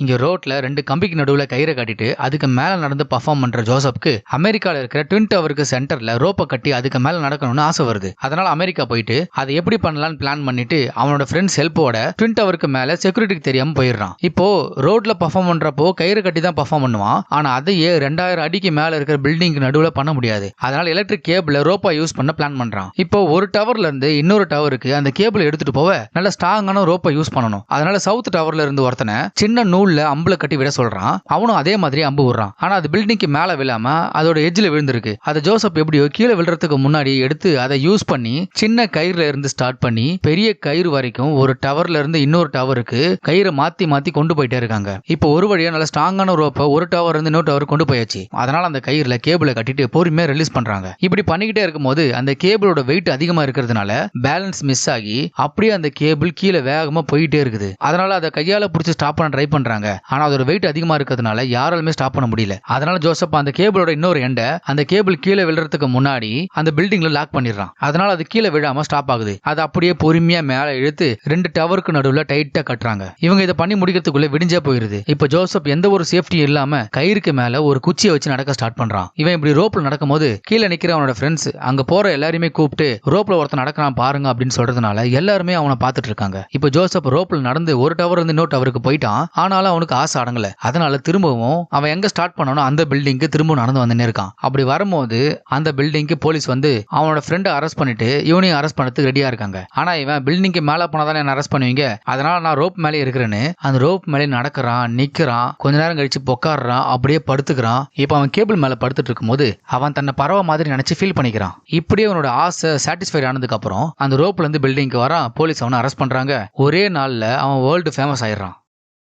இங்கே ரோட்டில் ரெண்டு கம்பிக்கு நடுவில் கயிறை கட்டிட்டு அதுக்கு மேலே நடந்து பர்ஃபார்ம் பண்ணுற ஜோசப்க்கு அமெரிக்காவில் இருக்கிற ட்வின் டவருக்கு சென்டரில் ரோப்பை கட்டி அதுக்கு மேலே நடக்கணும்னு ஆசை வருது. அதனால் அமெரிக்கா போயிட்டு அதை எப்படி பண்ணலாம்னு பிளான் பண்ணிட்டு அவனோட ஃப்ரெண்ட்ஸ் ஹெல்ப்போட ட்வின் டவருக்கு மேலே செக்யூரிட்டிக்கு தெரியாமல் போயிடுறான். இப்போ ரோட்டில் பர்ஃபார்ம் பண்ணுறப்போ கயிறு கட்டி தான் பர்ஃபார்ம் பண்ணுவான். ஆனால் அதையே ரெண்டாயிரம் அடிக்கு மேலே இருக்கிற பில்டிங்க்கு நடுவில் பண்ண முடியாது. அதனால் எலக்ட்ரிக் கேபிள ரோப்பா யூஸ் பண்ண பிளான் பண்ணுறான் இப்போ ஒரு டவர்ல இருந்து இன்னொரு டவருக்கு அந்த கேபிள் எடுத்துட்டு போக நல்ல ஸ்ட்ராங்கான ரோப்பை யூஸ் பண்ணணும். அதனால சவுத் டவர்ல இருந்து ஒருத்தனை சின்ன நூல்ல அம்புல கட்டி விட சொல்றான். அவனும் அதே மாதிரி அம்பு விடுறான். ஆனா அது பில்டிங்க்கு மேல விழாம அதோட எஜ்ஜில் விழுந்திருக்கு. அதை ஜோசப் எப்படியோ கீழே விழுறதுக்கு முன்னாடி எடுத்து அதை யூஸ் பண்ணி சின்ன கயிறுல இருந்து ஸ்டார்ட் பண்ணி பெரிய கயிறு வரைக்கும் ஒரு டவர்ல இருந்து இன்னொரு டவருக்கு கயிறை மாத்தி மாத்தி கொண்டு போயிட்டே இருக்காங்க. இப்போ ஒரு வழியா நல்ல ஸ்ட்ராங்கான ரோப்பை ஒரு டவர் இருந்து இன்னொரு டவர் கொண்டு போயாச்சு. அதனால அந்த கயிறுல கேபிளை கட்டிட்டு பொறுமையா ரிலீஸ் பண்றாங்க. இப்படி பண்ணிக்கிட்டே இருக்கும்போது அந்த கேபிளோட வெயிட் அதிகமா இருக்கிறதுனால பேலன்ஸ் மிஸ் ஆகி அப்படியே அந்த கேபிள் கீழே வேகமா போயிட்டே இருக்குது. அதனால அதை கையால பிடிச்சி ஸ்டாப் பண்ண ட்ரை பண்றாங்க ஆனா அதோட வெயிட் அதிகமா இருக்கிறதுனால யாராலுமே ஸ்டாப் பண்ண முடியல. அதனால ஜோசப் அந்த கேபிளோட இன்னொரு எண்டை அந்த கேபிள் கீழே விழுறதுக்கு முன்னாடி அந்த பில்டிங்ல லாக் பண்ணிடுறான். அதனால அது கீழே விழாம ஸ்டாப் ஆகுது. அது அப்படியே பொறுமையா மேல இழுத்து ரெண்டு டவருக்கு நடுவுல டைட்டா கட்டுறாங்க. இவங்க இதை பண்ணி முடிக்கிறதுக்குள்ள விடிஞ்சே போயிருது. இப்ப ஜோசப் எந்த ஒரு சேஃப்டி இல்லாம கயிறுக்கு மேல ஒரு குச்சியை வச்சு நடக்க ஸ்டார்ட் பண்றான். இவன் இப்படி ரோப்ல நடக்கும்போது கீழே நிக்கிற அவனோட ஃப்ரெண்ட்ஸ் அங்க போற எல்லாரையுமே கூப்பிட்டு ரோப்ல ஒருத்தன் நடக்கிறான் பாருங்க அப்படின்னு சொல்றதுனால எல்லாருமே அவனை பார்த்துட்டு இருக்காங்க. இப்ப ஜோசப் ரோப்ல நடந்து ஒரு டவர் இருந்து இன்னொரு டவருக்கு போயிட்டான். ஆனாலும் அவனுக்கு ஆசை அடங்கல. அதனால திரும்பவும் அவன் எங்க ஸ்டார்ட் பண்ணனும் அந்த பில்டிங்க்கு திரும்ப நடந்து வந்துனே இருக்கான். அப்படி வரும்போது அந்த பில்டிங்க்கு போலீஸ் வந்து அவனோட ஃப்ரெண்டை அரெஸ்ட் பண்ணிட்டு இவனையும் அரெஸ்ட் பண்ணதுக்கு ரெடியா இருக்காங்க. ஆனா இவன் பில்டிங்க்கு மேல போனாதான் என்ன அரெஸ்ட் பண்ணுவீங்க? அதனால நான் ரோப் மேலே இருக்கிறேன்னு அந்த ரோப் மேலே நடக்கிறான் நிக்கிறான் கொஞ்ச நேரம் கழிச்சு பொக்காடுறான் அப்படியே படுத்துக்கிறான். இப்போ அவன் கேபிள் மேல படுத்துட்டு இருக்கும்போது அவன் தன்னை பறவை மாதிரி நினைச்சு ஃபீல் பண்ணிக்கிறான். இப்படியே அவனோட ஆசை சாட்டிஸ்ஃபைட் ஆனதுக்கு அப்புறம் அந்த ரோப்ல இருந்து பில்டிங்க்கு வரான் போலீஸ் அவனை அரெஸ்ட் பண்றாங்க. ஒரே நாள்ல அவன் வேர்ல்டு ஃபேமஸ் ஆயிடுறான்.